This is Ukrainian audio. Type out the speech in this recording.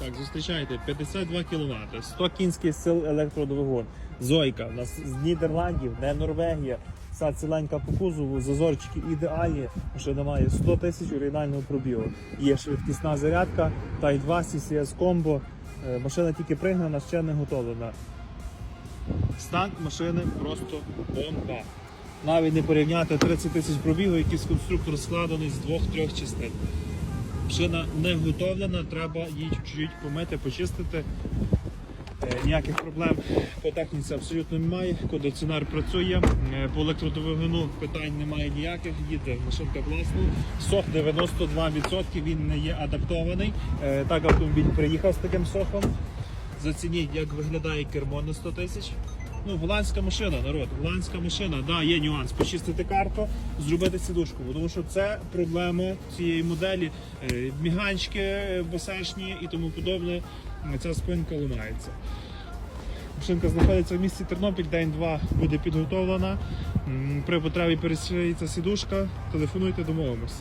Так, зустрічайте, 52 кВт, 100 кінських сил електродвигун. Зойка, у нас з Нідерландів, не Норвегія. Вся ціленька по кузову, зазорчики ідеальні. Машина має 100 тисяч оригінального пробігу. Є швидкісна зарядка, Type 2 CCS комбо. Е, Машина тільки пригнана, ще не готовлена. Стан машини просто бомба. Навіть не порівняти 30 тисяч пробігу, якийсь конструктор складений з двох-трьох частин. Машина не готовлена, треба її чуть-чуть помити, почистити. Е, Ніяких проблем по техніці абсолютно немає. Кондиціонер працює. Е, По електродвигуну питань немає ніяких. Їде машинка класно. Сох 92%, він не є адаптований. Е, Так автомобіль приїхав з таким сохом. Зацініть, як виглядає кермо на 100 тисяч. Ну, голландська машина, народ, голландська машина, да, є нюанс. Почистити карту, зробити сідушку, тому що це проблема цієї моделі. Е, Міганчики босешні і тому подобне. Ця спинка ламається. Машинка знаходиться в місті Тернопіль, день 2 буде підготовлена. При потребі пересвіться сідушка. Телефонуйте, домовимось.